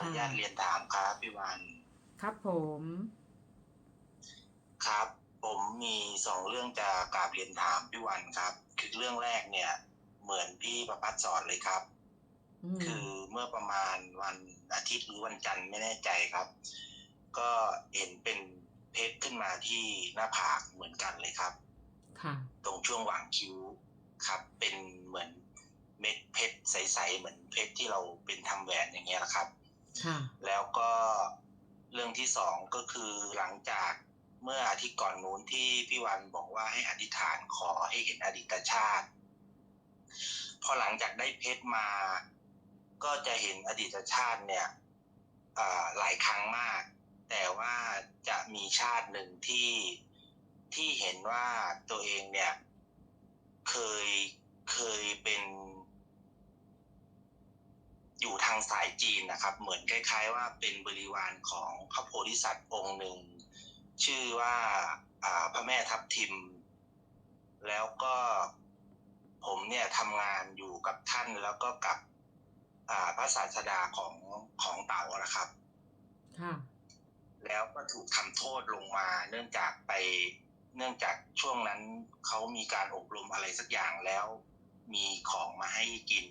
อนุญาตเรียนถามครับพี่วันครับผม ครับ ผมมีสองเรื่องจะกราบเรียนถามพี่วันครับ คือเรื่องแรกเนี่ย เหมือนพี่ประพัฒสอนเลยครับอืมคือเมื่อประมาณวันอาทิตย์หรือวันจันทร์ไม่แน่ใจครับ ก็เห็นเป็นเพชรขึ้นมาที่หน้าผากเหมือนกันเลยครับค่ะตรงช่วงหว่างคิ้วครับ เป็นเหมือนเม็ดเพชรใสๆเหมือนเพชรที่เราเป็นทำแหวนอย่างเงี้ยนะครับค่ะ แล้วก็เรื่องที่สองก็คือหลังจากเมื่ออาทิตย์ก่อนนู้นที่พี่วันบอกว่าให้อธิษฐานขอให้เห็นอดีตชาติ พอหลังจากได้เพชรมา ก็จะเห็นอดีตชาติเนี่ยหลายครั้งมาก แต่ว่าจะมีชาติหนึ่งที่ที่เห็นว่าตัวเองเนี่ย เคยเคยเป็น อยู่ทางสาย จีนนะครับ เหมือนคล้าย ๆ ว่าเป็นบริวารของพระโพธิสัตว์องค์หนึ่ง ชื่อว่าอ่าพระแม่ทับทิม แล้วก็ผมเนี่ยทำงานอยู่กับท่านแล้วก็กับอ่าพระศาสดาของของเต๋านะครับค่ะแล้วก็ถูกทำโทษลงมา เนื่องจากไปเนื่องจากช่วงนั้นเขามีการอบรมอะไรสักอย่างแล้ว มีของมาให้กิน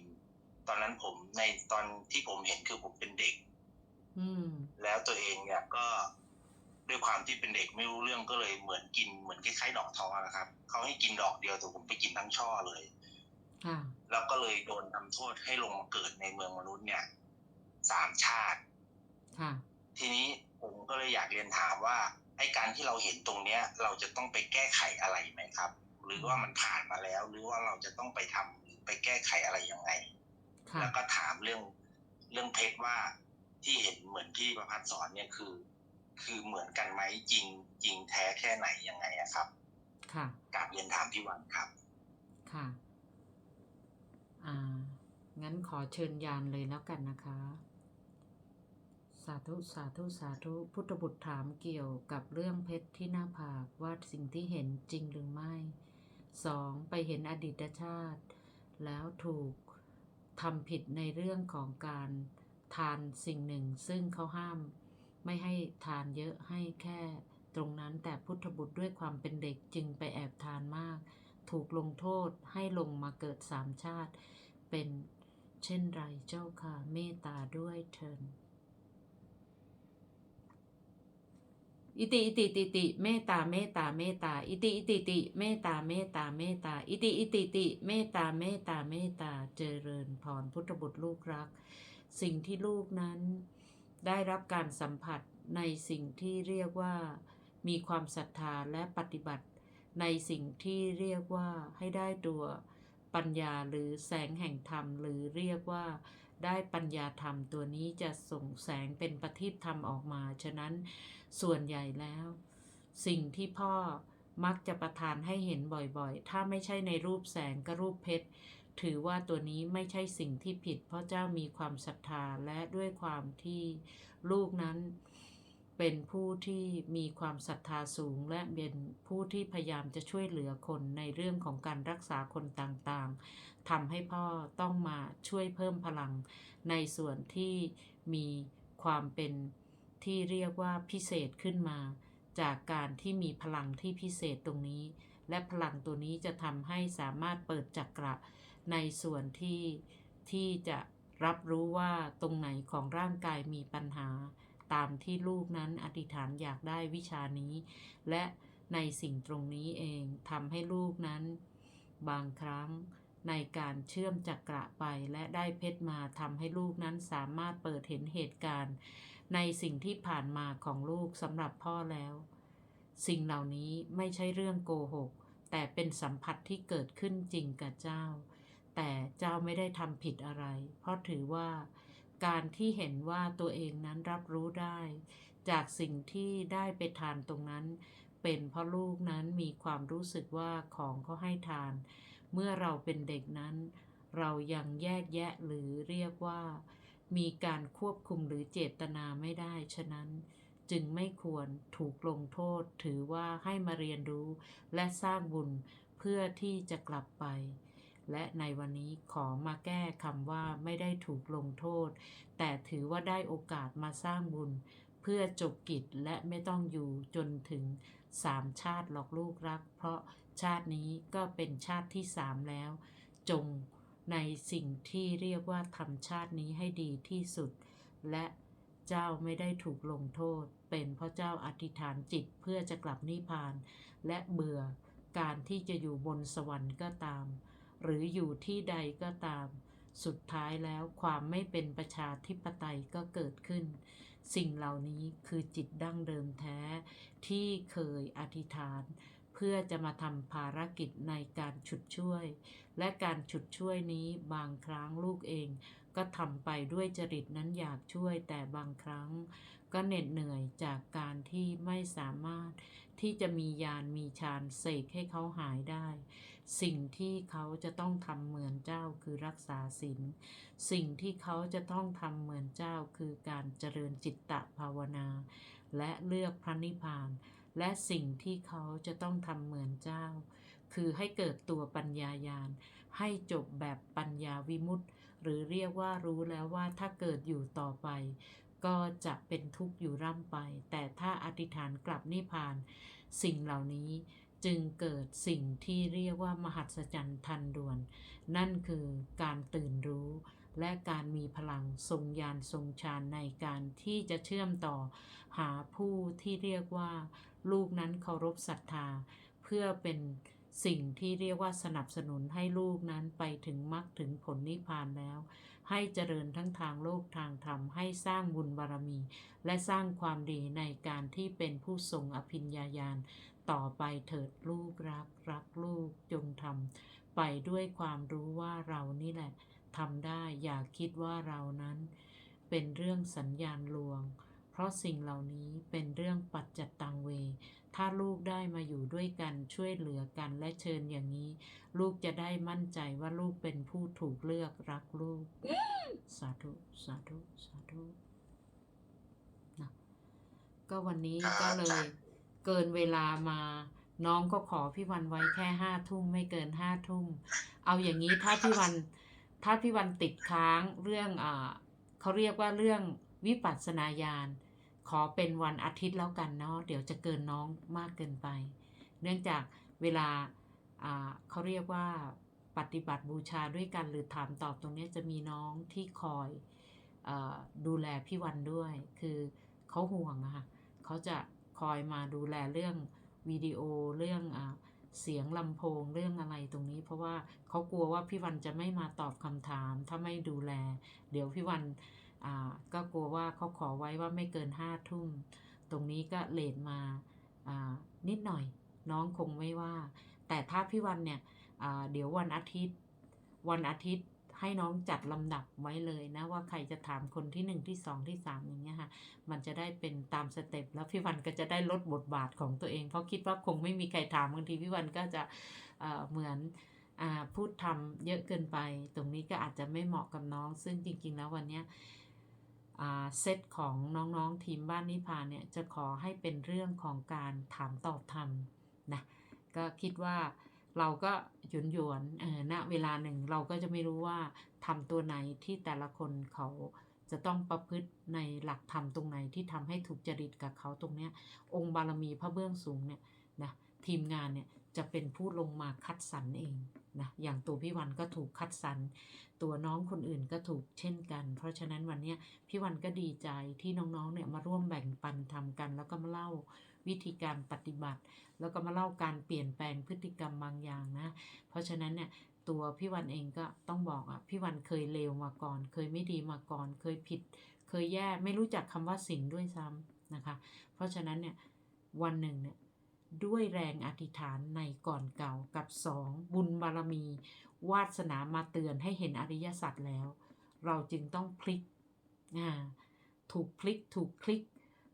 ตอนนั้นผมในตอนที่ผมเห็นคือผมเป็นเด็กอืมแล้วตัวเองเนี่ยก็ด้วยความที่เป็นเด็กไม่รู้เรื่องก็เลยเหมือนกินเหมือนคล้ายๆดอกทอนะครับเขาให้กินดอกเดียวแต่ผมไปกินทั้งช่อเลยค่ะแล้วก็เลยโดนทำโทษให้ลงมาเกิดในเมืองมนุษย์เนี่ยสามชาติค่ะทีนี้ผมก็เลยอยากเรียนถามว่าไอ้การที่เราเห็นตรงเนี้ย เราจะต้องไปแก้ไขอะไรไหมครับ หรือว่ามันผ่านมาแล้ว หรือว่าเราจะต้องไปทำหรือไปแก้ไขอะไรยังไงค่ะ แล้วก็ถามเรื่องเรื่องเพชรว่าที่เห็นเหมือนพี่ประพัฒน์สอนเนี่ยคือ คือเหมือนกันไหมจริงจริงแท้แค่ไหนยังไงอะครับ ค่ะกราบเรียนถามพี่วันครับ ค่ะ อ่า งั้นขอเชิญยานเลยแล้วกันนะคะ สาธุสาธุสาธุพุทธบุตรถามเกี่ยวกับเรื่องเพชรที่หน้าผากว่าสิ่งที่เห็นจริงหรือไม่สองไปเห็นอดีตชาติ แล้วถูก ทำผิดในเรื่องของการทานสิ่งหนึ่ง ซึ่งเขาห้าม ไม่ให้ทานเยอะให้แค่ตรงนั้นแต่พุทธบุตรด้วยความเป็นเด็กจึงไปแอบทานมาก ถูกลงโทษให้ลงมาเกิดสามชาติ เป็นเช่นไรเจ้าค่ะเมตตาด้วยเถิน อิติอิติติติเมตตาเมตตาเมตตาอิติอิติติเมตตาเมตตาเมตตาอิติอิติติเมตตาเมตตาเมตตาเจริญพรพุทธบุตรลูกรัก สิ่งที่ลูกนั้นได้รับการสัมผัสในสิ่งที่เรียกว่า มีความศรัทธาและปฏิบัติ ในสิ่งที่เรียกว่าให้ได้ตัวปัญญาหรือแสงแห่งธรรมหรือเรียกว่า ได้ปัญญาธรรมตัวนี้จะส่งแสงเป็นประทีปธรรมออกมา ฉะนั้นส่วนใหญ่แล้ว สิ่งที่พ่อมักจะประทานให้เห็นบ่อยๆ ถ้าไม่ใช่ในรูปแสงก็รูปเพชร ถือว่าตัวนี้ไม่ใช่สิ่งที่ผิด เพราะเจ้ามีความศรัทธาและด้วยความที่ลูกนั้น เป็นผู้ที่มีความศรัทธาสูง และเป็นผู้ที่พยายามจะช่วยเหลือคนในเรื่องของการรักษาคนต่างๆทำให้พ่อต้องมาช่วยเพิ่มพลัง ในส่วนที่มีความเป็นที่เรียกว่าพิเศษขึ้นมา จากการที่มีพลังที่พิเศษตรงนี้ และพลังตัวนี้จะทำให้สามารถเปิดจักระในส่วนที่ที่จะรับรู้ว่าตรงไหนของร่างกายมีปัญหา ตามที่ลูกนั้นอธิษฐานอยากได้วิชานี้ และในสิ่งตรงนี้เองทำให้ลูกนั้น บางครั้งในการเชื่อมจักระไปและได้เพชรมาทำให้ลูกนั้นสามารถเปิดเห็นเหตุการณ์ ในสิ่งที่ผ่านมาของลูกสำหรับพ่อแล้ว สิ่งเหล่านี้ไม่ใช่เรื่องโกหก แต่เป็นสัมผัสที่เกิดขึ้นจริงกับเจ้า แต่เจ้าไม่ได้ทำผิดอะไร เพราะถือว่า การที่เห็นว่าตัวเองนั้นรับรู้ได้ จากสิ่งที่ได้ไปทานตรงนั้น เป็นเพราะลูกนั้นมีความรู้สึกว่าของเขาให้ทาน เมื่อเราเป็นเด็กนั้น เรายังแยกแยะหรือเรียกว่า มีการควบคุมหรือเจตนาไม่ได้ ฉะนั้นจึงไม่ควรถูกลงโทษ ถือว่าให้มาเรียนรู้และสร้างบุญเพื่อที่จะกลับไป และในวันนี้ขอมาแก้คำว่าไม่ได้ถูกลงโทษ แต่ถือว่าได้โอกาสมาสร้างบุญ เพื่อจบกิจและไม่ต้องอยู่จนถึงสามชาติหรอกลูกรัก เพราะชาตินี้ก็เป็นชาติที่สามแล้ว จงในสิ่งที่เรียกว่าทำชาตินี้ให้ดีที่สุด และเจ้าไม่ได้ถูกลงโทษ เป็นเพราะเจ้าอธิษฐานจิตเพื่อจะกลับนิพพาน และเบื่อการที่จะอยู่บนสวรรค์ก็ตาม หรืออยู่ที่ใดก็ตาม สุดท้ายแล้วความไม่เป็นประชาธิปไตยก็เกิดขึ้น สิ่งเหล่านี้คือจิตดั้งเดิมแท้ ที่เคยอธิษฐาน เพื่อจะมาทำภารกิจในการฉุดช่วย และการฉุดช่วยนี้บางครั้งลูกเองก็ทำไปด้วยจริตนั้นอยากช่วยแต่บางครั้ง ก็เหน็ดเหนื่อยจากการที่ไม่สามารถที่จะมียานมีฌานเสกให้เขาหายได้ สิ่งที่เขาจะต้องทำเหมือนเจ้าคือรักษาศีลสิ่งที่เขาจะต้องทำเหมือนเจ้าคือการเจริญจิตตภาวนา และเลือกพระนิพพาน และสิ่งที่เขาจะต้องทำเหมือนเจ้า คือให้เกิดตัวปัญญายาณให้จบแบบปัญญาวิมุตติหรือเรียกว่ารู้แล้วว่าถ้าเกิดอยู่ต่อไปก็จะเป็นทุกข์อยู่ร่ำไป แต่ถ้าอธิษฐานกลับนิพพาน สิ่งเหล่านี้ จึงเกิดสิ่งที่เรียกว่ามหัศจรรย์ทันด่วน นั่นคือการตื่นรู้ และการมีพลังทรงญาณทรงฌานในการที่จะเชื่อมต่อ หาผู้ที่เรียกว่า ลูกนั้นเคารพศรัทธา เพื่อเป็นสิ่งที่เรียกว่าสนับสนุนให้ลูกนั้นไปถึงมรรคถึงผลนิพพานแล้ว ให้เจริญทั้งทางโลกทางธรรมให้สร้างบุญบารมี และสร้างความดีในการที่เป็นผู้ทรงอภิญญาญาณ ต่อไปเถิดลูกรักรักลูกจงทำไปด้วยความรู้ว่าเรานี่แหละทำได้อย่าคิดว่าเรานั้น เป็นเรื่องสัญญาณลวง เพราะสิ่งเหล่านี้เป็นเรื่องปัจจตังเว ถ้าลูกได้มาอยู่ด้วยกันช่วยเหลือกันและเชิญอย่างนี้ ลูกจะได้มั่นใจว่าลูกเป็นผู้ถูกเลือกรักลูก สาธุ สาธุ สาธุนะก็วันนี้ก็เลย เกินเวลามา น้องก็ขอพี่วันไว้แค่ห้าทุ่มไม่เกินห้าทุ่ม เอาอย่างนี้ถ้าพี่วันถ้าพี่วันติดค้างเรื่องอ่าเขาเรียกว่าเรื่องวิปัสสนาญาณขอเป็นวันอาทิตย์แล้วกันเนาะเดี๋ยวจะเกินน้องมากเกินไป เนื่องจากเวลาอ่าเขาเรียกว่าปฏิบัติบูชาด้วยกันหรือถามตอบตรงเนี้ยจะมีน้องที่คอยเออดูแลพี่วันด้วย คือเขาห่วงอะค่ะเขาจะ คอยมาดูแลเรื่องวิดีโอเรื่องอเสียงลำโพงเรื่องอะไรตรงนี้ เพราะว่าเขากลัวว่าพี่วันจะไม่มาตอบคำถาม ถ้าไม่ดูแล เดี๋ยวพี่วันก็กลัวว่าเขาขอไว้ว่าไม่เกินห้าทุ่ม ตรงนี้ก็เลทมาานิดหน่อย น้องคงไม่ว่า แต่ถ้าพี่วันเนี่ยเดี๋ยววันอาทิตย์ วันอาทิตย์ ให้น้องจัดลำดับไว้เลยนะว่าใครจะถามคนที่หนึ่งที่สองที่สามอย่างเงี้ยค่ะ มันจะได้เป็นตามสเต็ปแล้วพี่วันก็จะได้ลดบทบาทของตัวเอง เพราะคิดว่าคงไม่มีใครถามบางทีพี่วันก็จะเเหมือนอพูดทำเยอะเกินไป ตรงนี้ก็อาจจะไม่เหมาะกับน้อง ซึ่งจริง ๆ แล้ววันเนี้ยเซตของน้องๆทีมบ้านนิพานเนี่ยจะขอให้เป็นเรื่องของการถามตอบธรรมนะก็คิดว่า เราก็หยวนหยวนเออณเวลาหนึ่งเราก็จะไม่รู้ว่าทำตัวไหนที่แต่ละคนเขาจะต้องประพฤติในหลักธรรมตรงไหนที่ทำให้ถูกจริตกับเขาตรงเนี้ย องค์บารมีพระเบื้องสูงเนี่ยนะทีมงานเนี่ยจะเป็นผู้ลงมาคัดสรรเองนะอย่างตัวพี่วันก็ถูกคัดสรรตัวน้องคนอื่นก็ถูกเช่นกัน เพราะฉะนั้นวันนี้พี่วันก็ดีใจที่น้องๆเนี่ยมาร่วมแบ่งปันทำกัน แล้วก็มาเล่า วิธีการปฏิบัติ แล้วก็มาเล่าการเปลี่ยนแปลงพฤติกรรมบางอย่างนะ เพราะฉะนั้นเนี่ยตัวพี่วันเองก็ต้องบอกอะพี่วันเคยเลวมาก่อน เคยไม่ดีมาก่อน เคยผิด เคยแย่ไม่รู้จักคำว่าสิ่งด้วยซ้ำนะคะ เพราะฉะนั้นเนี่ยวันหนึ่งเนี่ยด้วยแรงอธิษฐานในก่อนเก่ากับสองบุญบารมี วาสนามาเตือนให้เห็นอริยสัจแล้ว เราจึงต้องพลิกอ่าถูกพลิกถูกคลิก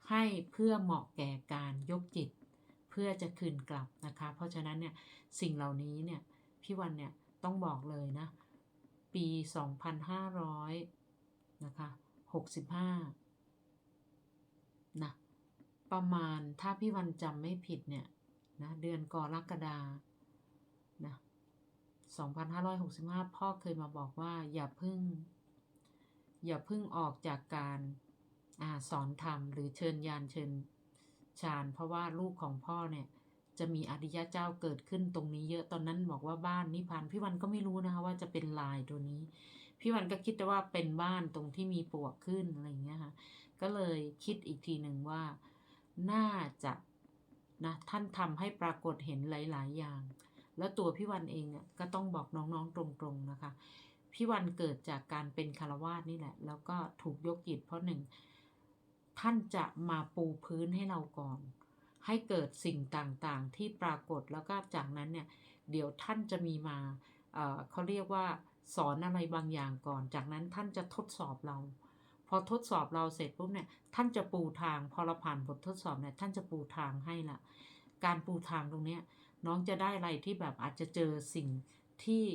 ให้เพื่อเหมาะแก่การยกจิต เพื่อจะคืนกลับนะคะ เพราะฉะนั้นเนี่ยสิ่งเหล่านี้เนี่ยพี่วันเนี่ยต้องบอกเลยนะ ปี 2500นะคะ65นะประมาณถ้าพี่วันจำไม่ผิดเนี่ยนะเดือนกรกฎานะ2565 พ่อเคยมาบอกว่าอย่าพึ่ง อย่าพึ่งออกจากการ อาสอนธรรมหรือเชิญยานเชิญฌานเพราะว่าลูกของพ่อเนี่ย จะมีอริยะเจ้าเกิดขึ้นตรงนี้เยอะตอนนั้นบอกว่าบ้านนิพพานพี่วันก็ไม่รู้นะคะว่าจะเป็นลายตัวนี้ พี่วันก็คิดแต่ว่าเป็นบ้านตรงที่มีปวกขึ้นอะไรอย่างเงี้ยค่ะก็เลยคิดอีกทีหนึ่งว่าน่าจะนะท่านทำให้ปรากฏเห็นหลาย ๆ อย่าง แล้วตัวพี่วันเองอะก็ต้องบอกน้องๆตรงๆนะคะพี่วันเกิดจากการเป็นคารวาสนี่แหละ แล้วก็ถูกยกจิตเพราะหนึ่ง ท่านจะมาปูพื้นให้เราก่อน ให้เกิดสิ่งต่างๆที่ปรากฏแล้วก็จากนั้นเนี่ย เดี๋ยวท่านจะมีมาเเขาเรียกว่าสอนอะไรบางอย่างก่อน จากนั้นท่านจะทดสอบเรา พอทดสอบเราเสร็จปุ๊บเนี่ย ท่านจะปูทาง พอเราผ่านบททดสอบเนี่ยท่านจะปูทางให้ละการปูทางตรงเนี้ยน้องจะได้อะไรที่แบบอาจจะเจอสิ่งที่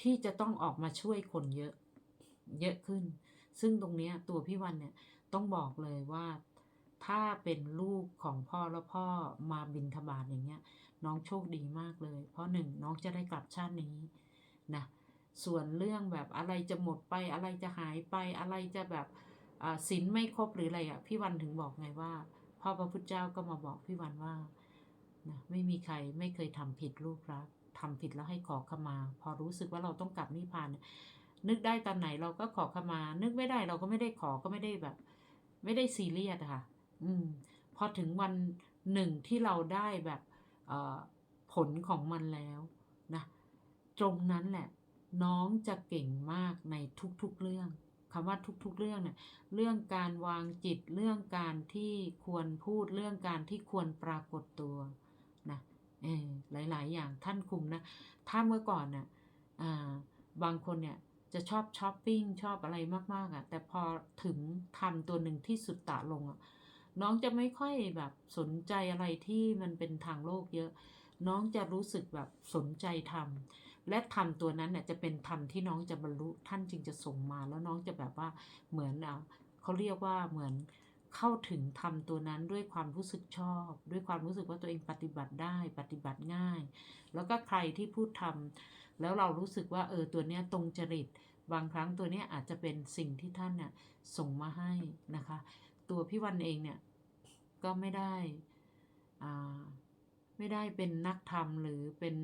ที่จะต้องออกมาช่วยคนเยอะ เยอะขึ้น ซึ่งตรงเนี้ยตัวพี่วันเนี่ย ต้องบอกเลยว่าถ้าเป็นลูกของพ่อแล้วพ่อมาบินทบาทอย่างเงี้ย น้องโชคดีมากเลย เพราะหนึ่งน้องจะได้กลับชาตินี้นะส่วนเรื่องแบบอะไรจะหมดไปอะไรจะหายไปอะไรจะแบบอ่าศีลไม่ครบหรืออะไรอะ่ะพี่วันถึงบอกไงว่าพ่อพระพุทธเจ้าก็มาบอกพี่วันว่านะไม่มีใครไม่เคยทำผิดลูกรักทำผิดแล้วให้ขอขมา พอรู้สึกว่าเราต้องกลับนิพพาน นึกได้ตอนไหนเราก็ขอขมา นึกไม่ได้เราก็ไม่ได้ขอก็ไม่ได้แบบ ไม่ได้ซีเรียสอะค่ะ อืม พอถึงวันหนึ่งที่เราได้แบบเอ่อผลของมันแล้วนะตรงนั้นแหละ น้องจะเก่งมากในทุกๆเรื่องคำว่าทุกๆเรื่องเนี่ยเรื่องการวางจิตเรื่องการที่ควรพูดเรื่องการที่ควรปรากฏตัวนะเออหลายๆ อย่างท่านคุมนะ ถ้าเมื่อก่อนน่ะอ่าบางคนเนี่ย จะชอบช้อปปิ้งชอบอะไรมากๆอะ่ะ แต่พอถึงทำตัวหนึ่งที่สุดตะลงอะ่ะน้องจะไม่ค่อยแบบสนใจอะไรที่มันเป็นทางโลกเยอะ น้องจะรู้สึกแบบสนใจทำและทำตัวนั้นเนี่ยจะเป็นธรรมที่น้องจะบรรลุท่านจึงจะส่งมา แล้วน้องจะแบบว่าเหมือนอะเขาเรียกว่าเหมือนเข้าถึงธรรมตัวนั้นด้วยความรู้สึกชอบ ด้วยความรู้สึกว่าตัวเองปฏิบัติได้ปฏิบัติง่าย แล้วก็ใครที่พูดทำ แล้วเรารู้สึกว่าเออตัวเนี้ยตรงจริต บางครั้งตัวเนี้ยอาจจะเป็นสิ่งที่ท่านเนี่ยส่งมาให้นะคะ ตัวพี่วันเองเนี่ยก็ไม่ได้อ่าไม่ได้เป็นนักธรรมหรือเป็น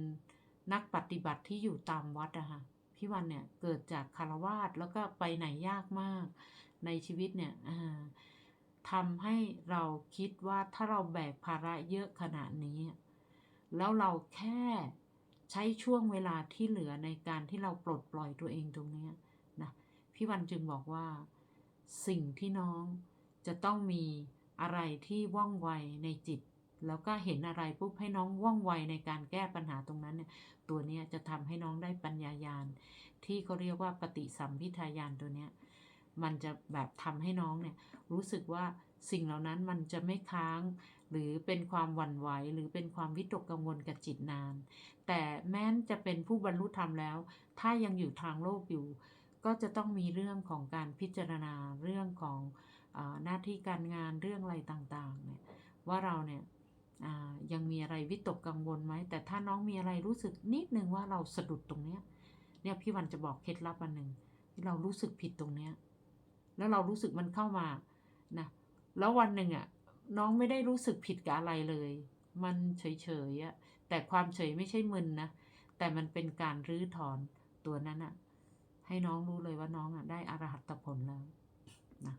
นักปฏิบัติที่อยู่ตามวัดอะค่ะพี่วันเนี่ยเกิดจากคารวาสแล้วก็ไปไหนยากมาก ในชีวิตเนี่ยทำให้เราคิดว่าถ้าเราแบกภาระเยอะขนาดนี้ แล้วเราแค่ ใช้ช่วงเวลาที่เหลือในการที่เราปลดปล่อยตัวเองตรงนี้นะพี่วันจึงบอกว่า สิ่งที่น้องจะต้องมีอะไรที่ว่องไวในจิต แล้วก็เห็นอะไรปุ๊บให้น้องว่องไวในการแก้ปัญหาตรงนั้นเนี่ยตัวเนี้ยจะทำให้น้องได้ปัญญายาณที่เขาเรียกว่าปฏิสัมพิทายานตัวเนี้ยมันจะแบบทำให้น้องเนี่ยรู้สึกว่าสิ่งเหล่านั้นมันจะไม่ค้าง หรือเป็นความหวั่นไหวหรือเป็นความวิตกกังวลกับจิตนาน แต่แม้นจะเป็นผู้บรรลุธรรมแล้ว ถ้ายังอยู่ทางโลกอยู่ ก็จะต้องมีเรื่องของการพิจารณาเรื่องของอหน้าที่การงานเรื่องอะไรต่างๆเนี่ยว่าเราเนี่ยยังมีอะไรวิตกกังวลไหมแต่ถ้าน้องมีอะไรรู้สึกนิดนึงว่าเราสะดุดตรงเนี้ยเนี่ยพี่วันจะบอกเคล็ดลับอันหนึ่งเรารู้สึกผิดตรงเนี้ยแล้วเรารู้สึกมันเข้ามานะแล้ววันหนึ่งอะ น้องไม่ได้รู้สึกผิดกับอะไรเลย มันเฉยๆอะแต่ความเฉยไม่ใช่มึนนะ แต่มันเป็นการรื้อถอนตัวนั้นอะให้น้องรู้เลยว่าน้องอะได้อรหัตผลแล้วนะ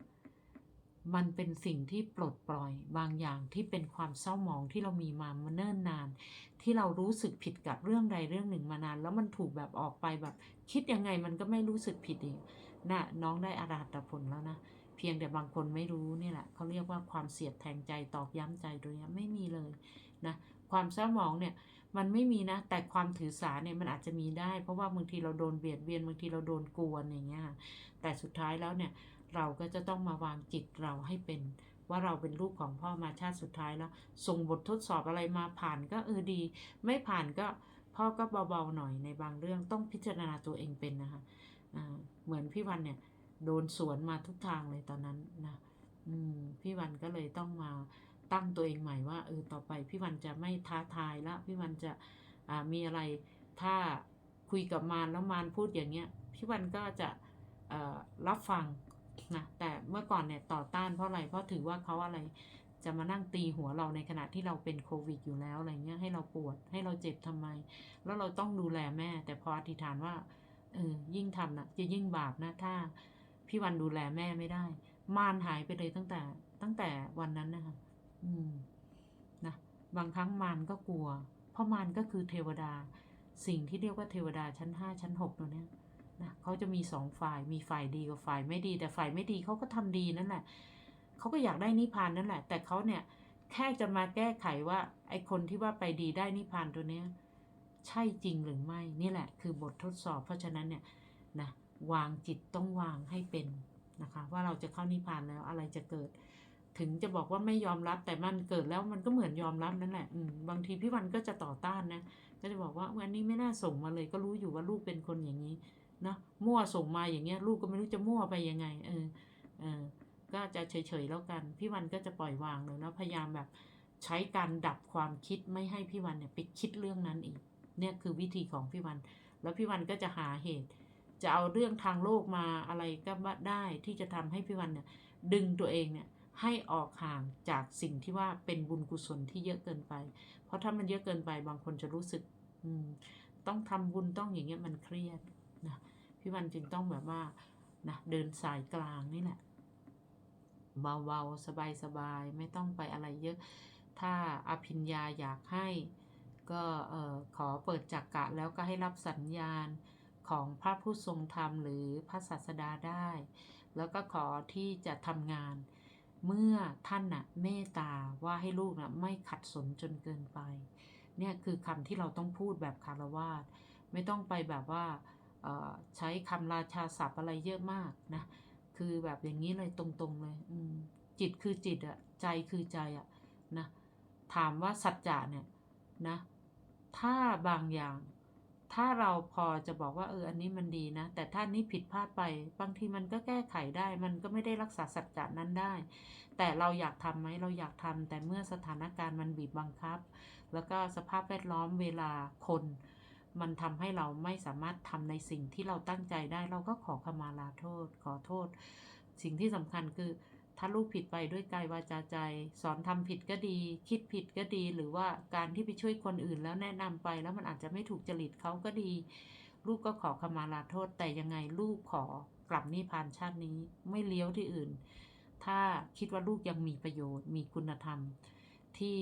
มันเป็นสิ่งที่ปลดปล่อยบางอย่างที่เป็นความเศร้าหมองที่เรามีมามาเนิ่นนาน ที่เรารู้สึกผิดกับเรื่องใดเรื่องหนึ่งมานาน แล้วมันถูกแบบออกไปแบบ คิดยังไงมันก็ไม่รู้สึกผิดอีกนะน้องได้อรหัตผลแล้วนะ พียงแต่บางคนไม่รู้นี่แหละเขาเรียกว่าความเสียดแทงใจตอกย้ำใจตัวเนี้ยไม่มีเลยนะความเศร้าหมองเนี่ยมันไม่มีนะ แต่ความถือสาเนี่ยมันอาจจะมีได้ เพราะว่าบางทีเราโดนเบียดเบียนบางทีเราโดนกวนอย่างเงี้ยแต่สุดท้ายแล้วเนี่ยเราก็จะต้องมาวางจิตเราให้เป็นว่าเราเป็นลูกของพ่อมาชาติสุดท้ายแล้ว ส่งบททดสอบอะไรมาผ่านก็เออดี ไม่ผ่านก็พ่อก็เบาๆหน่อยในบางเรื่องต้องพิจารณาตัวเองเป็นนะคะอ่าเหมือนพี่วันเนี่ย โดนสวนมาทุกทางเลยตอนนั้นนะพี่วันก็เลยต้องมาตั้งตัวเองใหม่ว่าเออต่อไปพี่วันจะไม่ท้าทายละพี่วันจะมีอะไรถ้าคุยกับมารแล้วมารพูดอย่างเงี้ยพี่วันก็จะรับฟังนะแต่เมื่อก่อนเนี่ยต่อต้านเพราะอะไรเพราะถือว่าเขาอะไรจะมานั่งตีหัวเราในขณะที่เราเป็นโควิดอยู่แล้วอะไรเงี้ยให้เราปวดให้เราเจ็บทำไม แล้วเราต้องดูแลแม่ แต่พออธิษฐานว่าเออยิ่งทำนะจะยิ่งบาปนะถ้า พี่วันดูแลแม่ไม่ได้มารหายไปเลยตั้งแต่ ตั้งแต่วันนั้นนะคะอืมนะบางครั้งมารก็กลัว เพราะมารก็คือเทวดา สิ่งที่เรียกว่าเทวดาชั้นห้าชั้นหกตัวเนี้ยนะเขาจะมีสองฝ่ายมีฝ่ายดีกับฝ่ายไม่ดี แต่ฝ่ายไม่ดีเขาก็ทำดีนั่นแหละเขาก็อยากได้นิพพานนั่นแหละ แต่เขาเนี่ยแค่จะมาแก้ไขว่าไอคนที่ว่าไปดีได้นิพพานตัวเนี้ยใช่จริงหรือไม่นี่แหละคือบททดสอบเพราะฉะนั้นเนี่ยนะ วางจิตต้องวางให้เป็นนะคะ ว่าเราจะเข้านิพพานแล้วอะไรจะเกิด ถึงจะบอกว่าไม่ยอมรับแต่มันเกิดแล้วมันก็เหมือนยอมรับนั่นแหละบางทีพี่วันก็จะต่อต้านนะก็จะบอกว่าวันนี้ไม่น่าส่งมาเลย ก็รู้อยู่ว่าลูกเป็นคนอย่างนี้นะมั่วส่งมาอย่างเงี้ย ลูกก็ไม่รู้จะมั่วไปยังไง เออเออก็จะเฉยๆแล้วกัน พี่วันก็จะปล่อยวางเลยแล้วพยายามแบบใช้การดับความคิดไม่ให้พี่วันเนี่ยไปคิดเรื่องนั้นอีก เนี่ยคือวิธีของพี่วัน แล้วพี่วันก็จะหาเหตุ จะเอาเรื่องทางโลกมาอะไรก็ได้ที่จะทำให้พี่วันเนี่ยดึงตัวเองเนี่ยให้ออกห่างจากสิ่งที่ว่าเป็นบุญกุศลที่เยอะเกินไป เพราะถ้ามันเยอะเกินไปบางคนจะรู้สึกต้องทำบุญต้องอย่างเงี้ยมันเครียดนะพี่วันจึงต้องแบบว่านะเดินสายกลางนี่แหละเบาๆสบายๆไม่ต้องไปอะไรเยอะ ถ้าอภิญญาอยากให้ ก็ขอเปิดจักกะแล้วก็ให้รับสัญญาณ ของพระผู้ทรงธรรมหรือพระศาสดาได้ แล้วก็ขอที่จะทำงาน เมื่อท่านน่ะเมตตาว่าให้ลูกน่ะไม่ขัดสนจนเกินไป เนี่ยคือคำที่เราต้องพูดแบบคารวาสไม่ต้องไปแบบว่าเออใช้คำราชาศัพท์อะไรเยอะมากนะ คือแบบอย่างนี้เลยตรงๆเลยจิตคือจิตอะใจคือใจอะนะ ถามว่าสัจจะเนี่ยนะ ถ้าบางอย่าง ถ้าเราพอจะบอกว่าเอออันนี้มันดีนะ แต่ถ้านี้ผิดพลาดไป บางทีมันก็แก้ไขได้ มันก็ไม่ได้รักษาสัจจะนั้นได้ แต่เราอยากทำไหมเราอยากทำแต่เมื่อสถานการณ์มันบีบบังคับ แล้วก็สภาพแวดล้อมเวลาคน มันทำให้เราไม่สามารถทำในสิ่งที่เราตั้งใจได้ เราก็ขอขมาลาโทษ ขอโทษ สิ่งที่สำคัญคือ ถ้าลูกผิดไปด้วยกายวาจาใจ สอนทำผิดก็ดี คิดผิดก็ดี หรือว่าการที่ไปช่วยคนอื่นแล้วแนะนำไปแล้วมันอาจจะไม่ถูกจริตเขาก็ดี ลูกก็ขอขมาลาโทษ แต่ยังไงลูกขอกลับนิพพานชาตินี้ไม่เลี้ยวที่อื่น ถ้าคิดว่าลูกยังมีประโยชน์ มีคุณธรรมที่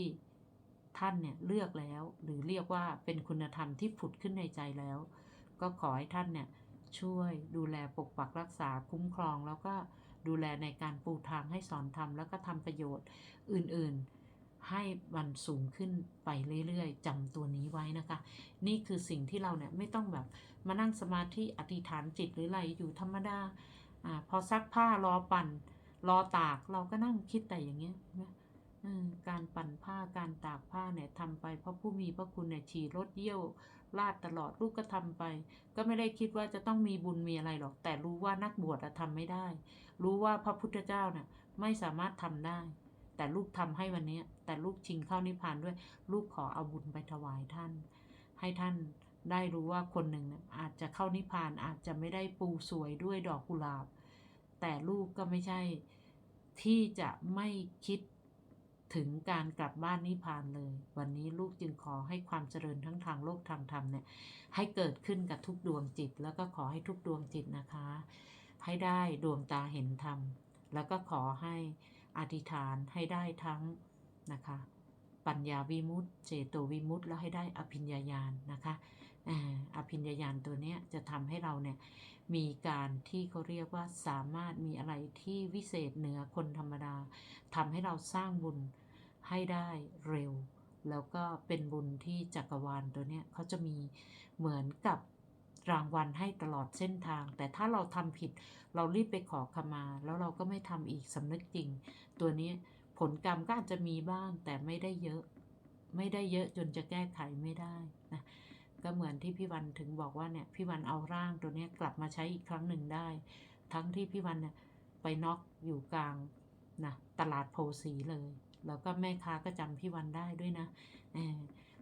ท่านเนี่ยเลือกแล้ว หรือเรียกว่าเป็นคุณธรรมที่ผุดขึ้นในใจแล้ว ก็ขอให้ท่านเนี่ยช่วยดูแลปกปักรักษาคุ้มครองแล้วก็ ดูแลในการปูทางให้สอนธรรมแล้วก็ทำประโยชน์อื่นๆ ให้มันสูงขึ้นไปเรื่อยๆจำตัวนี้ไว้นะคะ นี่คือสิ่งที่เราเนี่ยไม่ต้องแบบมานั่งสมาธิอธิษฐานจิตหรืออะไรอยู่ธรรมดาอ่าพอซักผ้ารอปั่น รอตากเราก็นั่งคิดแต่อย่างเงี้ยนะการปั่นผ้าการตากผ้าเนี่ยทำไปเพราะผู้มีพระคุณเนี่ยฉี่รถเยี่ยว ลาดตลอดลูกก็ทำไป ก็ไม่ได้คิดว่าจะต้องมีบุญมีอะไรหรอก แต่รู้ว่านักบวชอะทำไม่ได้ รู้ว่าพระพุทธเจ้าน่ะไม่สามารถทำได้ แต่ลูกทำให้วันนี้ แต่ลูกชิงเข้านิพพานด้วย ลูกขอเอาบุญไปถวายท่าน ให้ท่านได้รู้ว่าคนหนึ่งเนี่ยอาจจะเข้านิพพานอาจจะไม่ได้ปูสวยด้วยดอกกุหลาบ แต่ลูกก็ไม่ใช่ที่จะไม่คิด ถึงการกลับบ้านนิพพานเลย วันนี้ลูกจึงขอให้ความเจริญทั้งทางโลกทางธรรมเนี่ยให้เกิดขึ้นกับทุกดวงจิต แล้วก็ขอให้ทุกดวงจิตนะคะ ให้ได้ดวงตาเห็นธรรม แล้วก็ขอให้อธิษฐานให้ได้ทั้งนะคะปัญญาวิมุตติเจโตวิมุตติแล้วให้ได้อภิญญาญาณนะคะอภิญญาญาณตัวนี้จะทำให้เราเนี่ยมีการที่เขาเรียกว่าสามารถมีอะไรที่วิเศษเหนือคนธรรมดาทำให้เราสร้างบุญ ให้ได้เร็ว แล้วก็เป็นบุญที่จักรวาลตัวเนี้ยเขาจะมีเหมือนกับรางวัลให้ตลอดเส้นทาง แต่ถ้าเราทำผิด เรารีบไปขอขมา แล้วเราก็ไม่ทำอีกสำนึกจริง ตัวนี้ผลกรรมก็อาจจะมีบ้างแต่ไม่ได้เยอะ ไม่ได้เยอะจนจะแก้ไขไม่ได้นะก็เหมือนที่พี่วันถึงบอกว่าเนี่ยพี่วันเอาร่างตัวนี้กลับมาใช้อีกครั้งหนึ่งได้ ทั้งที่พี่วันเนี่ยไปน็อกอยู่กลางนะตลาดโพสีเลย แล้วก็แม่ค้าก็จำพี่วันได้ด้วยนะอ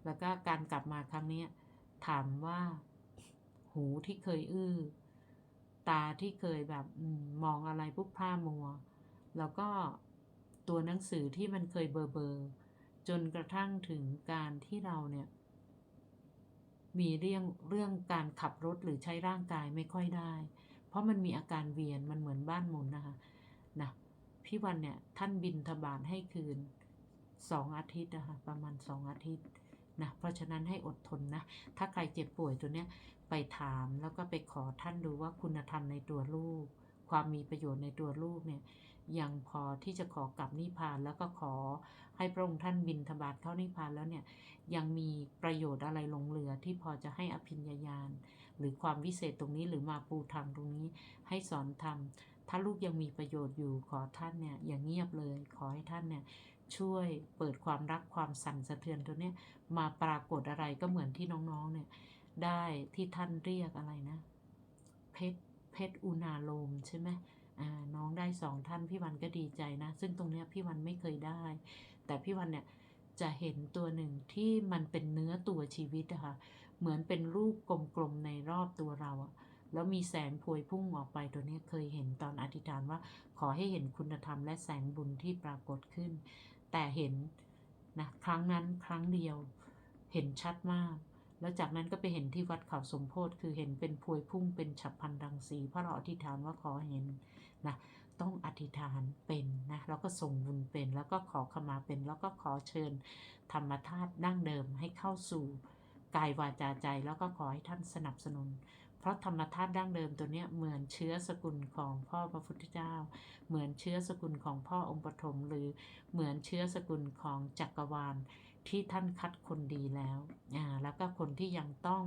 แล้วก็การกลับมาครั้งนี้ถามว่า หูที่เคยอื้อ ตาที่เคยแบบมองอะไรปุ๊บพร่ามัว แล้วก็ตัวหนังสือที่มันเคยเบอร์เบอร์จนกระทั่งถึงการที่เราเนี่ย มีเรื่องเรื่องการขับรถหรือใช้ร่างกายไม่ค่อยได้ เพราะมันมีอาการเวียนมันเหมือนบ้านหมุนนะคะ พี่วันเนี่ยท่านบินทบาทให้คืนสองอาทิตย์นะคะประมาณสองอาทิตย์นะเพราะฉะนั้นให้อดทนนะ ถ้าใครเจ็บป่วยตัวเนี้ยไปถามแล้วก็ไปขอท่านดูว่าคุณธรรมในตัวลูก ความมีประโยชน์ในตัวลูกเนี่ยยังพอที่จะขอกลับนิพพานแล้วก็ขอให้พระองค์ท่านบินทบาทเข้านิพพานแล้วเนี่ยยังมีประโยชน์อะไรหลงเหลือที่พอจะให้อภิญญาญาณ หรือความวิเศษตรงนี้หรือมาปูทางตรงนี้ให้สอนธรรม ถ้าลูกยังมีประโยชน์อยู่ขอท่านเนี่ยอย่างเงียบเลย ขอให้ท่านเนี่ยช่วยเปิดความรักความสั่นสะเทือนตัวเนี้ยมาปรากฏอะไรก็เหมือนที่น้องๆเนี่ยได้ที่ท่านเรียกอะไรนะ เพชรเพชรอุณาโลมใช่ไหมอ่าน้องได้สองท่านพี่วันก็ดีใจนะ ซึ่งตรงเนี้ยพี่วันไม่เคยได้ แต่พี่วันเนี่ยจะเห็นตัวหนึ่งที่มันเป็นเนื้อตัวชีวิตอะค่ะเหมือนเป็นรูปกลมๆในรอบตัวเราอะ แล้วมีแสงพวยพุ่งออกไปตัวนี้เคยเห็นตอนอธิษฐานว่า ขอให้เห็นคุณธรรมและแสงบุญที่ปรากฏขึ้น แต่เห็นนะครั้งนั้นครั้งเดียวเห็นชัดมาก แล้วจากนั้นก็ไปเห็นที่วัดเขาสมโพธิคือเห็นเป็นพวยพุ่งเป็นฉับพันรังสีเพราะเราอธิษฐานว่าขอเห็นนะต้องอธิษฐานเป็นนะแล้วก็ส่งบุญเป็น แล้วก็ขอขมาเป็น แล้วก็ขอเชิญธรรมธาตุดั้งเดิมให้เข้าสู่กายวาจาใจ แล้วก็ขอให้ท่านสนับสนุน เพราะธรรมธาตุดั้งเดิมตัวเนี้ยเหมือนเชื้อสกุลของพ่อพระพุทธเจ้า เหมือนเชื้อสกุลของพ่อองค์ปฐมหรือเหมือนเชื้อสกุลของจักรวาลที่ท่านคัดคนดีแล้วอ่าแล้วก็คนที่ยังต้อง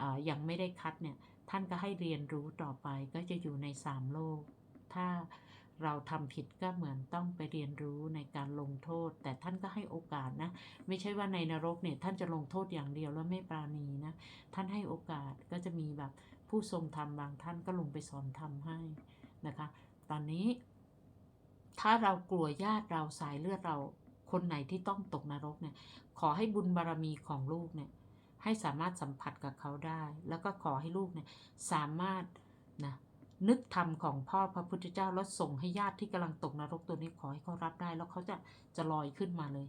อายังไม่ได้คัดเนี่ยท่านก็ให้เรียนรู้ต่อไปก็จะอยู่ในสามโลก ถ้า เราทำผิดก็เหมือนต้องไปเรียนรู้ในการลงโทษ แต่ท่านก็ให้โอกาสนะ ไม่ใช่ว่าในนรกเนี่ยท่านจะลงโทษอย่างเดียวแล้วไม่ปราณีนะ ท่านให้โอกาสก็จะมีแบบผู้ทรงธรรมบางท่านก็ลงไปสอนธรรมให้นะคะ ตอนนี้ ถ้าเรากลัวญาติเราสายเลือดเราคนไหนที่ต้องตกนรกเนี่ย ขอให้บุญบารมีของลูกเนี่ย ให้สามารถสัมผัสกับเขาได้ แล้วก็ขอให้ลูกเนี่ยสามารถนะ นึกธรรมของพ่อพระพุทธเจ้าแล้วส่งให้ญาติที่กำลังตกนรกตัวนี้ขอให้เขารับได้ แล้วเขาจะจะลอยขึ้นมาเลย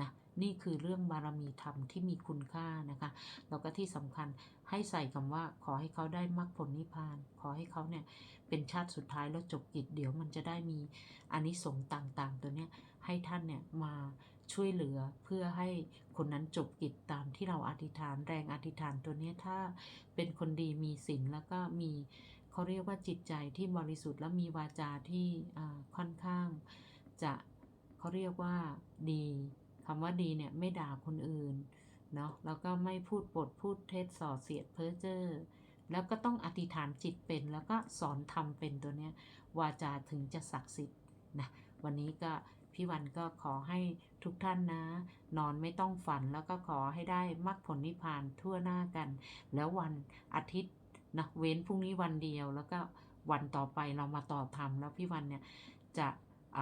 นะนี่คือเรื่องบารมีธรรมที่มีคุณค่านะคะแล้วก็ที่สำคัญให้ใส่คำว่าขอให้เขาได้มรรคผลนิพพาน ขอให้เขาเนี่ยเป็นชาติสุดท้ายแล้วจบกิจเดี๋ยวมันจะได้มีอานิสงส์ต่างๆ ตัวเนี้ยให้ท่านเนี่ยมาช่วยเหลือเพื่อให้คนนั้นจบกิจตามที่เราอธิษฐานแรงอธิษฐานตัวเนี้ยถ้าเป็นคนดีมีศีลแล้วก็มี เขาเรียกว่าจิตใจที่บริสุทธิ์และมีวาจาที่ค่อนข้างจะเขาเรียกว่าดีคำว่าดีเนี่ยไม่ด่าคนอื่นเนาะแล้วก็ไม่พูดปดพูดเท็จส่อเสียดเพ้อเจ้อแล้วก็ต้องอธิษฐานจิตเป็นแล้วก็สอนทำเป็นตัวเนี้ยวาจาถึงจะศักดิ์สิทธิ์นะวันนี้ก็พี่วันก็ขอให้ทุกท่านนะ นอนไม่ต้องฝันแล้วก็ขอให้ได้มรรคผลนิพพานทั่วหน้ากัน แล้ววันอาทิตย์ นะเว้นพรุ่งนี้วันเดียวแล้วก็วันต่อไปเรามาต่อธรรมแล้วพี่วันเนี่ยจะอ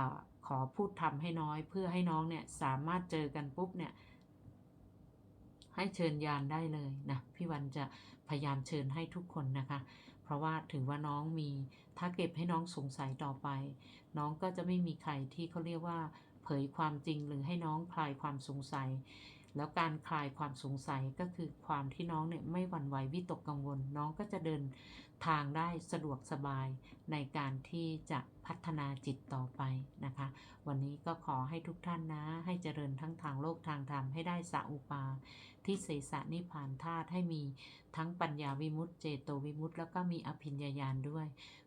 ขอพูดทำให้น้อยเพื่อให้น้องเนี่ยสามารถเจอกันปุ๊บเนี่ยให้เชิญยานได้เลยนะพี่วันจะพยายามเชิญให้ทุกคนนะคะ เพราะว่าถือว่าน้องมีถ้าเก็บให้น้องสงสัยต่อไป น้องก็จะไม่มีใครที่เขาเรียกว่า เผยความจริงหรือให้น้องคลายความสงสัย แล้วการคลายความสงสัยก็คือความที่น้องเนี่ยไม่หวั่นไหววิตกกังวล น้องก็จะเดินทางได้สะดวกสบายในการที่จะพัฒนาจิตต่อไปนะคะ วันนี้ก็ขอให้ทุกท่านนะ ให้เจริญทั้งทางโลกทางธรรมให้ได้สัอุปา ที่เสสะนิพพานธาตุให้มีทั้งปัญญาวิมุตติเจโตวิมุตติแล้วก็มีอภิญญาญาณด้วย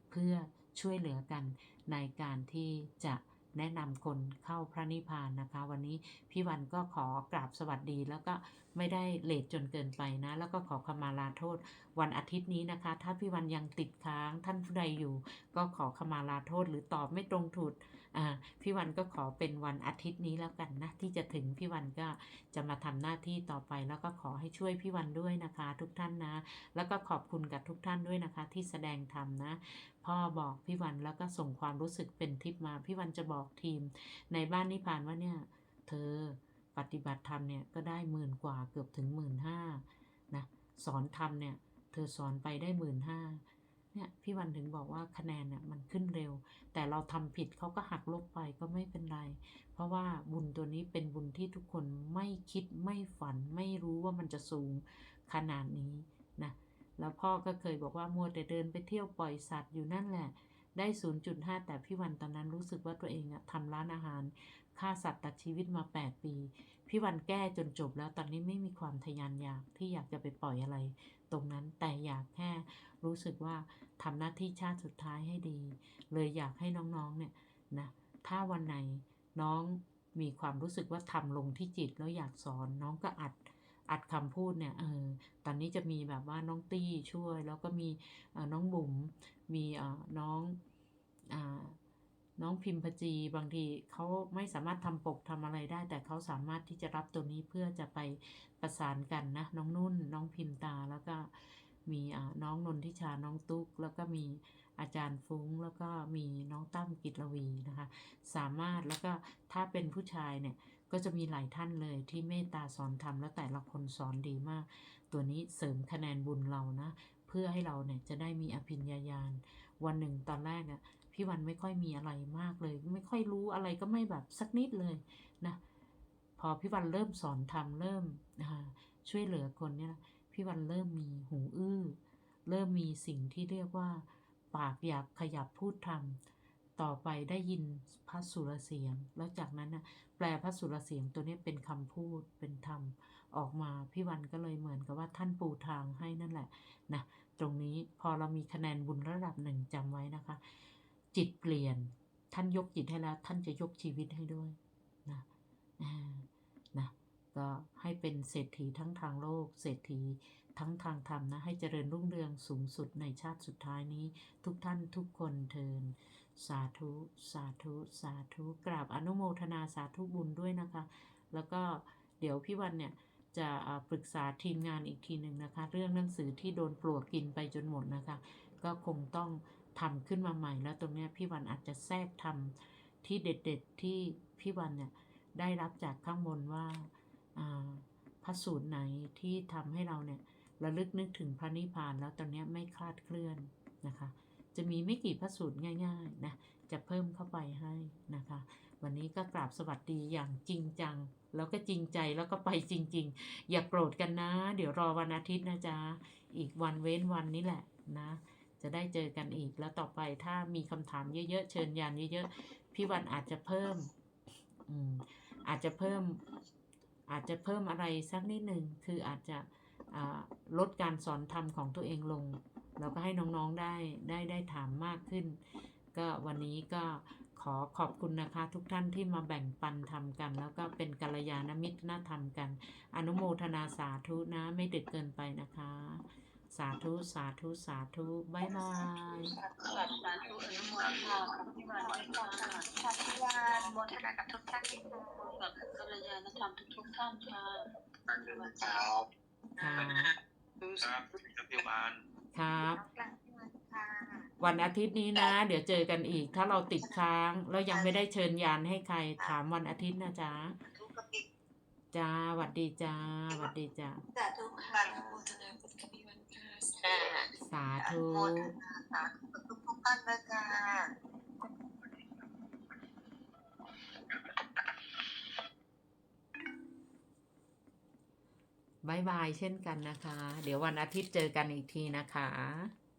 เพื่อช่วยเหลือกันในการที่จะ แนะนำคนเข้าพระนิพพานนะคะ วันนี้พี่วันก็ขอกราบสวัสดีแล้วก็ไม่ได้เลทจนเกินไปนะ แล้วก็ขอขมาลาโทษ วันอาทิตย์นี้นะคะ ถ้าพี่วันยังติดค้างท่านผู้ใดอยู่ ก็ขอขมาลาโทษหรือตอบไม่ตรงถูกอ่าพี่วันก็ขอเป็นวันอาทิตย์นี้แล้วกันนะ ที่จะถึงพี่วันก็จะมาทำหน้าที่ต่อไป แล้วก็ขอให้ช่วยพี่วันด้วยนะคะ ทุกท่านนะ แล้วก็ขอบคุณกับทุกท่านด้วยนะคะ ที่แสดงธรรมนะ พ่อบอกพี่วันแล้วก็ส่งความรู้สึกเป็นทิปมา พี่วันจะบอกทีม ในบ้านนิพานว่าเนี่ย เธอ ปฏิบัติธรรมเนี่ยก็ได้หมื่นกว่าเกือบถึงหมื่นห้านะสอนธรรมเนี่ยเธอสอนไปได้หมื่นห้าเนี่ยพี่วันถึงบอกว่าคะแนนเนี่ยมันขึ้นเร็ว แต่เราทำผิดเขาก็หักลบไปก็ไม่เป็นไร เพราะว่าบุญตัวนี้เป็นบุญที่ทุกคนไม่คิดไม่ฝัน ไม่รู้ว่ามันจะสูงขนาดนี้นะแล้วพ่อก็เคยบอกว่ามัวแต่เดินไปเที่ยวปล่อยสัตว์อยู่นั่นแหละได้ 0.5 แต่พี่วันตอนนั้นรู้สึกว่าตัวเองอะทำร้านอาหาร ฆ่าสัตว์ตัดชีวิตมา 8 ปี พี่วันแก้จนจบแล้วตอนนี้ไม่มีความทะยานอยากที่อยากจะไปปล่อยอะไร ตรงนั้นแต่อยากแค่รู้สึกว่าทำหน้าที่ชาติสุดท้ายให้ดี เลยอยากให้น้องๆเนี่ยนะถ้าวันไหนน้องมีความรู้สึกว่าทำลงที่จิตแล้วอยากสอนน้องก็อัดอัดคำพูดเนี่ยเออตอนนี้จะมีแบบว่าน้องตี้ช่วย แล้วก็มีน้องบุ๋มมีน้องอ่า น้องพิมพ์พจีบางทีเขาไม่สามารถทำปกทำอะไรได้ แต่เขาสามารถที่จะรับตัวนี้เพื่อจะไปประสานกันนะ น้องนุ่น น้องพิมตาแล้วก็มีน้องนนทิชาน้องตุ๊ก แล้วก็มีอาจารย์ฟุ้ง แล้วก็มีน้องตั้มกิตลวีนะคะ สามารถแล้วก็ถ้าเป็นผู้ชายเนี่ยก็จะมีหลายท่านเลยที่เมตตาสอนธรรมแล้วแต่ละคนสอนดีมาก ตัวนี้เสริมคะแนนบุญเรานะ เพื่อให้เราเนี่ยจะได้มีอภิญญาญาณ วันหนึ่งตอนแรกอะ่ะพี่วันไม่ค่อยมีอะไรมากเลย ไม่ค่อยรู้อะไรก็ไม่แบบสักนิดเลยนะพอพี่วันเริ่มสอนธรรมเริ่มช่วยเหลือคนเนี่ยพี่วันเริ่มมีหูอื้อ เริ่มมีสิ่งที่เรียกว่า ปากอยากขยับพูดธรรมต่อไปได้ยินพระสุรเสียง แล้วจากนั้นนะแปลพระสุรเสียงตัวนี้เป็นคำพูดเป็นธรรมออกมาพี่วันก็เลยเหมือนกับว่าท่านปูทางให้นั่นแหละนะ ตรงนี้พอเรามีคะแนนบุญระดับหนึ่งจำไว้นะคะ จิตเปลี่ยนท่านยกจิตให้แล้ว ท่านจะยกชีวิตให้ด้วยนะนะก็ให้เป็นเศรษฐีทั้งทางโลก เศรษฐีทั้งทางธรรมนะ ให้เจริญรุ่งเรืองสูงสุดในชาติสุดท้ายนี้ ทุกท่านทุกคนเทิน สาธุ สาธุ สาธุ กราบอนุโมทนาสาธุบุญด้วยนะคะ แล้วก็เดี๋ยวพี่วันเนี่ย จะปรึกษาทีมงานอีกทีหนึ่งนะคะ เรื่องหนังสือที่โดนปลวกกินไปจนหมดนะคะ ก็คงต้องทำขึ้นมาใหม่ แล้วตรงเนี้ยพี่วันอาจจะแทรกทำที่เด็ดๆที่พี่วันเนี่ยได้รับจากข้างบนว่าพระสูตรไหนที่ทำให้เราเนี่ยระลึกนึกถึงพระนิพพานแล้วตอนนี้ไม่คลาดเคลื่อนนะคะ จะมีไม่กี่พระสูตรง่ายๆนะจะเพิ่มเข้าไปให้นะคะ วันนี้ก็กราบสวัสดีอย่างจริงจัง แล้วก็จริงใจแล้วก็ไปจริง ๆ อย่ากโกรธกันนะ เดี๋ยวรอวันอาทิตย์นะจ๊ะ อีกวันเว้นวันนี้แหละนะ จะได้เจอกันอีกแล้วต่อไปถ้ามีคำถามเยอะๆ เชิญยานเยอะๆ พี่วันอาจจะเพิ่มอืมอาจจะเพิ่ม อาจจะเพิ่มอะไรสักนิดหนึ่งคืออาจจะอ่าลดการสอนธรรมของตัวเองลง แล้วก็ให้น้องๆได้ได้ได้ถามมากขึ้น ก็วันนี้ก็ ขอขอบคุณนะคะ ทุกท่านที่มาแบ่งปันทำกัน แล้วก็เป็นกัลยาณมิตรน่าทำกัน อนุโมทนาสาธุนะไม่ดึกเกินไปนะคะ สาธุ สาธุ สาธุบายบายสาธุอนุโมทนากับพี่วันด้วยค่ะสาธุวานโมทนากับทุกท่านที่มากับกัลยาณธรรมทุกๆท่านค่ะครับค่ะครับครับพี่านครับ วันอาทิตย์นี้นะ เดี๋ยวเจอกันอีก ถ้าเราติดค้างแล้วยังไม่ได้เชิญยานให้ใครถามวันอาทิตย์นะจ๊ะทุกกติกจ้าหวัดดีจ้าหวัดดีจ้าสาธุค่ะโมทนาบุญกับพี่วันค่ะสาธุโมทนาสาธุกับทุกทุกๆท่านนะจ๊ะบายบายเช่นกันนะคะ เดี๋ยววันอาทิตย์เจอกันอีกทีนะคะ